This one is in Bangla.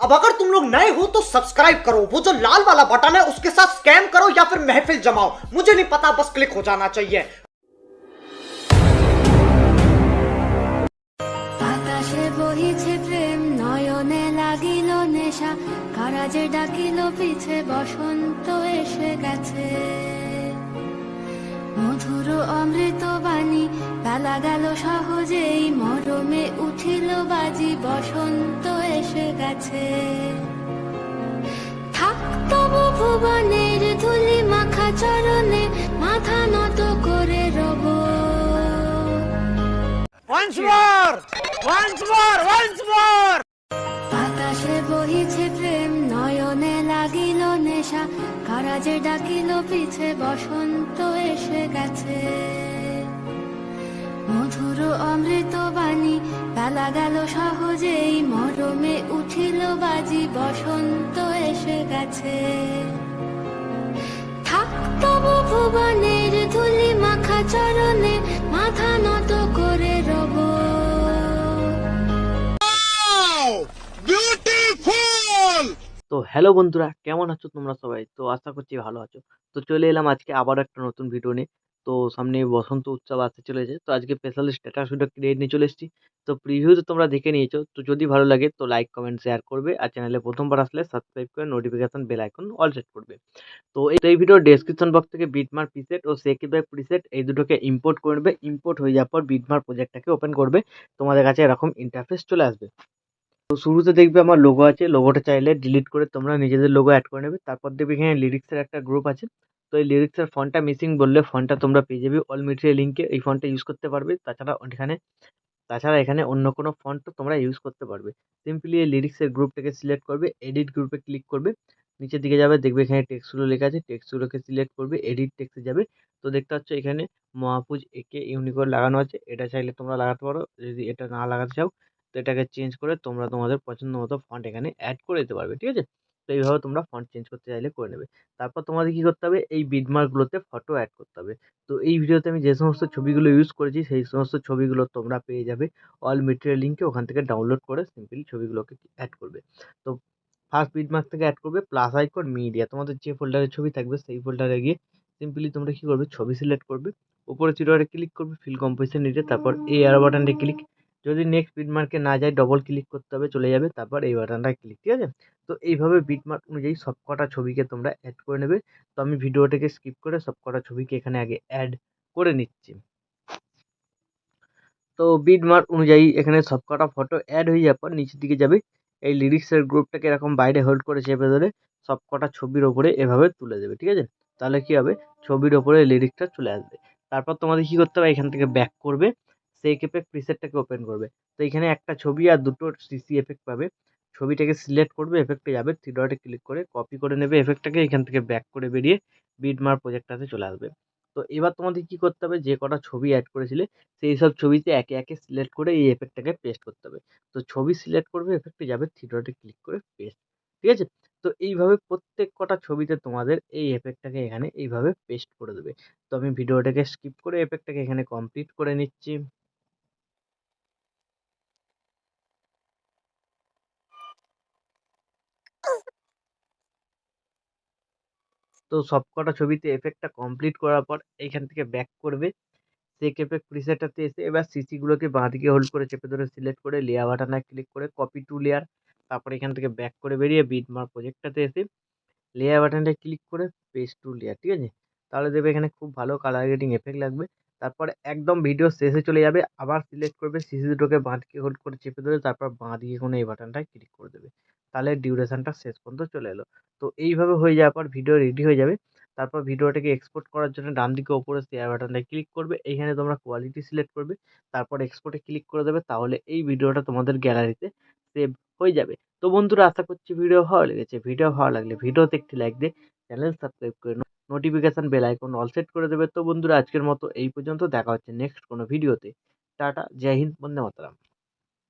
अब अगर तुम लोग नए हो तो सब्सक्राइब करो वो जो लाल वाला बटन है उसके साथ स्कैम करो या फिर महफिल जमाओ मुझे नहीं पता बस क्लिक हो जाना चाहिए বাতাসে বহিছে প্রেম নয়নে লাগিল নেশা কারাজে ডাকিল পিছে বসন্ত এসে গেছে মধুর অমৃত বাণী বেলা গেল সহজেই মরমে উঠিল বাজি বসন্ত এসে গেছে। থাক তবু ভুবনের ধুলি মাখা চরণে মাথা নত করে রব। Once more! Once more! Once more! বাতাসে বহিছে প্রেম নয়নে লাগিল নেশা। কারাজে ডাকিল পিছে বসন্ত এসে গেছে। মধুর বেলা গেল সহজেই মরমে উঠিল বাজি বসন্ত এসে গেছে। থাক তবু ভুবনের ধুলি মাখা চরণে মাথা নত করে রব। তো হ্যালো বন্ধুরা কেমন আছো তোমরা সবাই? তো আশা করছি ভালো আছো। তো চলে এলাম আজকে আবার একটা নতুন ভিডিও নিয়ে। তো সামনে বসন্ত উৎসব আসতে চলেছে। তো আজকে স্পেশাল স্ট্যাটাস ভিডিও ক্রিয়েট নিয়ে চলে এসেছি। তো প্রিভিউ তো তোমরা দেখে নিয়েছো। তো যদি ভালো লাগে তো লাইক কমেন্ট শেয়ার করবে। আর চ্যানেলে প্রথমবার আসলে সাবস্ক্রাইব করে notification bell icon all set করবে। তো এই ভিডিও ডেসক্রিপশন বক্স থেকে বিটমার প্রিসেট ও সেকি ব্যাক প্রিসেট এই দুটোকে ইম্পোর্ট করবে ইম্পোর্ট হয়ে যাওয়ার পর বিটমার প্রজেক্টটাকে ওপেন করবে। তোমাদের কাছে এরকম ইন্টারফেস চলে আসবে। তো শুরুতে দেখবে আমার লোগো আছে। লোগোটা চাইলে ডিলিট করে তোমরা নিজেদের লোগো অ্যাড করে নেবে। তারপর দেখবে এখানে লিরিক্সের একটা গ্রুপ আছে। তো এই লিরিক্সের ফন্টটা মিসিং বললে ফন্টটা তোমরা পেয়ে যাবে। অল মিটিরিয়াল লিঙ্কে এই ফন্টটা ইউজ করতে পারবে। তাছাড়া এখানে তাছাড়া এখানে অন্য কোনো ফন্টও তোমরা ইউজ করতে পারবে। সিম্পলি এই লিরিক্সের গ্রুপটাকে সিলেক্ট করবে এডিট গ্রুপে ক্লিক করবে। নিচের দিকে যাবে, দেখবে এখানে টেক্সটগুলো লেখা আছে। টেক্সটগুলোকে সিলেক্ট করবে এডিট টেক্সটে যাবে। তো দেখতে পাচ্ছ এখানে মহাপুজ, একে ইউনিকোড লাগানো আছে। এটা চাইলে তোমরা লাগাতে পারো। যদি এটা না লাগাতে চাও, তো এটাকে চেঞ্জ করে তোমরা তোমাদের পছন্দ মতো ফন্ট এখানে অ্যাড করে দিতে পারবে। ঠিক আছে? তো এইভাবে তোমরা ফন্ট চেঞ্জ করতে চাইলে করে নেবে। তারপর তোমাদের কী করতে হবে? এই বিডমার্কগুলোতে ফটো অ্যাড করতে হবে। তো এই ভিডিওতে আমি যে সমস্ত ছবিগুলো ইউজ করেছি, সেই সমস্ত ছবিগুলো তোমরা পেয়ে যাবে। অল মেটেরিয়াল লিঙ্কে ওখান থেকে ডাউনলোড করে সিম্পলি ছবিগুলোকে অ্যাড করবে। তো ফার্স্ট বিডমার্ক থেকে অ্যাড করবে প্লাস আইকন মিডিয়া তোমাদের যে ফোল্ডারে ছবি থাকবে, সেই ফোল্ডারে গিয়ে সিম্পলি তোমরা কী করবে? ছবি সিলেক্ট করবে। উপরে চিরোয়ারে ক্লিক করবে ফিল কম্পোজিশন নিতে। তারপর এই এয়ার বাটনটি ক্লিক যদি নেক্সট বিটমার্কে না যায় ডবল ক্লিক করতে হবে, চলে যাবে, তারপর এই বাটনটা ক্লিক ঠিক আছে? তো এইভাবে বিটমার্ক অনুযায়ী সব কটা ছবিকে তোমরা অ্যাড করে নেবে। তো আমি ভিডিওটাকে স্কিপ করে সব কটা ছবিকে এখানে আগে অ্যাড করে নিচ্ছি। তো বিটমার্ক অনুযায়ী এখানে সব কটা ফটো অ্যাড হয়ে যাওয়ার পর নিচের দিকে যাবে। এই লিরিক্সের গ্রুপটাকে এরকম বাইরে হোল্ড করে চেপে ধরে সব কটা ছবির ওপরে এভাবে তুলে দেবে, ঠিক আছে? তাহলে কী হবে? ছবির ওপরে লিরিক্সটা চলে আসবে। তারপর তোমাদের কী করতে হবে? এখান থেকে ব্যাক করবে। সেই এফেক্ট প্রিসেটটাকে ওপেন করবে। তো এখানে একটা ছবি আর দুটো সিসি এফেক্ট পাবে। ছবিটাকে সিলেক্ট করবে এফেক্টে যাবে থ্রি ডটে ক্লিক করে কপি করে নেবে এফেক্টটাকে এখান থেকে ব্যাক করে বেরিয়ে বিটমার প্রজেক্টটাতে চলে আসবে। তো এবার তোমাদের কী করতে হবে? যে কটা ছবি অ্যাড করেছিলে, সেই সব ছবিতে একে একে সিলেক্ট করে এই এফেক্টটাকে পেস্ট করতে হবে। তো ছবি সিলেক্ট করবে এফেক্টে যাবে থ্রি ডটে ক্লিক করে পেস্ট ঠিক আছে? তো এইভাবে প্রত্যেক কটা ছবিতে তোমাদের এই এফেক্টটাকে এখানে এইভাবে পেস্ট করে দেবে। তো আমি ভিডিওটাকে স্কিপ করে এফেক্টটাকে এখানে কমপ্লিট করে নিচ্ছি। তো সবকটা ছবিতে এফেক্টটা কমপ্লিট করার পর এইখান থেকে ব্যাক করবে। সেক এফেক্ট প্রিসেটটাতে এসে এবার সিসিগুলোকে বাঁদিকে হোল্ড করে চেপে ধরে সিলেক্ট করে লেয়ার বাটনে ক্লিক করে কপি টু লেয়ার তারপর এখান থেকে ব্যাক করে বেরিয়ে বিটমার প্রজেক্টটাতে এসে লেয়ার বাটনটা ক্লিক করে পেস্ট টু লেয়ার ঠিক আছে? তাহলে দেবে এখানে খুব ভালো কালার গ্রেডিং এফেক্ট লাগবে। তারপরে একদম ভিডিও শেষে চলে যাবে, আবার সিলেক্ট করবে সিসি দুটোকে বাঁদিকে হোল্ড করে চেপে ধরে তারপর বাঁদিকে কোনো এই বাটনটায় ক্লিক করে দেবে। তাহলে ডিউরেশনটা শেষ পর্যন্ত চলে এলো। তো এইভাবে হয়ে যাওয়ার পর ভিডিও রেডি হয়ে যাবে। তারপর ভিডিওটাকে এক্সপোর্ট করার জন্য ডান দিকে ওপরে শেয়ার বাটনটায় ক্লিক করবে। এইখানে তোমরা কোয়ালিটি সিলেক্ট করবে। তারপর এক্সপোর্টে ক্লিক করে দেবে। তাহলে এই ভিডিওটা তোমাদের গ্যালারিতে সেভ হয়ে যাবে। তো বন্ধুরা, আশা করছি ভিডিও ভালো লেগেছে। ভিডিও ভালো লাগলে ভিডিওতে একটি লাইক দিয়ে চ্যানেল সাবস্ক্রাইব করে notification bell icon all set করে দেবে। তো বন্ধুরা, আজকের মতো এই পর্যন্ত। দেখা হচ্ছে নেক্সট কোনো ভিডিওতে টাটা, জয় হিন্দ, বন্দে মাতরম।